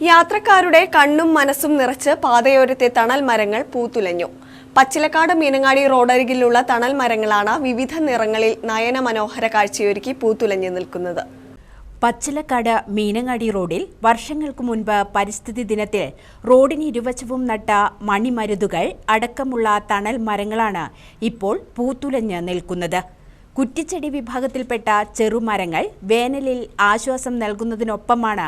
യാത്രക്കാരുടെ കണ്ണും മനസ്സും നിറച്ച് പാതയോരത്തെ തണൽ മരങ്ങൾ പൂത്തുലഞ്ഞു. പച്ചിലക്കാട് മീനങ്ങാടി റോഡരികിലുള്ള തണൽ മരങ്ങളാണ് വിവിധ നിറങ്ങളിൽ നയന മനോഹര കാഴ്ചയൊരുക്കി പൂത്തുലഞ്ഞു നിൽക്കുന്നത്. പച്ചിലക്കാട് മീനങ്ങാടി റോഡിൽ വർഷങ്ങൾക്ക് മുൻപ് പരിസ്ഥിതി ദിനത്തിൽ റോഡിന് ഇരുവശവും നട്ട മണിമരുതുകൾ അടക്കമുള്ള തണൽ മരങ്ങളാണ് ഇപ്പോൾ പൂത്തുലഞ്ഞ് നിൽക്കുന്നത്. കുറ്റിച്ചെടി വിഭാഗത്തിൽപ്പെട്ട ചെറുമരങ്ങൾ വേനലിൽ ആശ്വാസം നൽകുന്നതിനൊപ്പമാണ്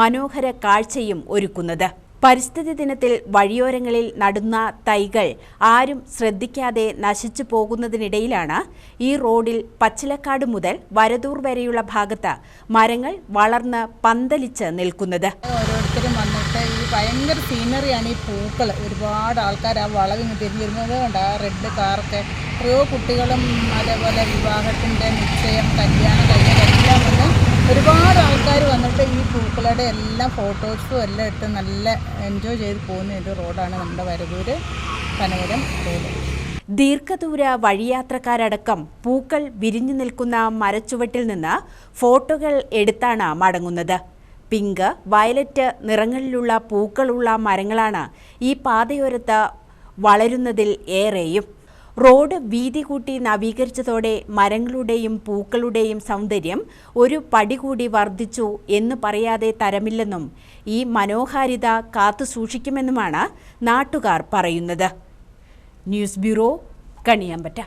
മനോഹര കാഴ്ചയും ഒരുക്കുന്നത്. പരിസ്ഥിതി ദിനത്തിൽ വഴിയോരങ്ങളിൽ നടുന്ന തൈകൾ ആരും ശ്രദ്ധിക്കാതെ നശിച്ചു പോകുന്നതിനിടയിലാണ് ഈ റോഡിൽ പച്ചിലക്കാട് മുതൽ വരദൂർ വരെയുള്ള ഭാഗത്ത് മരങ്ങൾ വളർന്ന് പന്തലിച്ച് നിൽക്കുന്നത്. ഓരോരുത്തരും വന്നിട്ട് ഈ ഭയങ്കര സീനറിയാണ് ഈ പൂക്കൾ ഒരുപാട് ആൾക്കാർ ആ വളവ് തിരിഞ്ഞിരുന്നത് കൊണ്ട് ആ റെഡ് കാറൊക്കെ എത്രയോ കുട്ടികളും അതേപോലെ വിവാഹത്തിന്റെ നിശ്ചയം കല്യാണം കഴിഞ്ഞ എല്ലാം വന്ന് ഒരുപാട് ആൾക്കാർ വന്നിട്ട് ഈ പൂക്കളുടെ എല്ലാം ഫോട്ടോസും എല്ലാം ഇട്ട് നല്ല എൻജോയ് ചെയ്ത് പോകുന്ന ഒരു റോഡാണ് നമ്മുടെ വരദൂര് പനവരം റോഡ് ദീർഘദൂര വഴിയാത്രക്കാരടക്കം പൂക്കൾ വിരിഞ്ഞു നിൽക്കുന്ന മരച്ചുവട്ടിൽ നിന്ന് ഫോട്ടോകൾ എടുത്താണ് മടങ്ങുന്നത്. പിങ്ക് വയലറ്റ് നിറങ്ങളിലുള്ള പൂക്കളുള്ള മരങ്ങളാണ് ഈ പാതയോരത്ത് വളരുന്നതിൽ ഏറെയും. റോഡ് വീതി കൂട്ടി നവീകരിച്ചതോടെ മരങ്ങളുടെയും പൂക്കളുടെയും സൗന്ദര്യം ഒരു പടി കൂടി വർദ്ധിച്ചു എന്ന് പറയാതെ തരമില്ലെന്നും ഈ മനോഹാരിത കാത്തു സൂക്ഷിക്കുമെന്നുമാണ് നാട്ടുകാർ പറയുന്നത്. News bureau Kaniyambetta.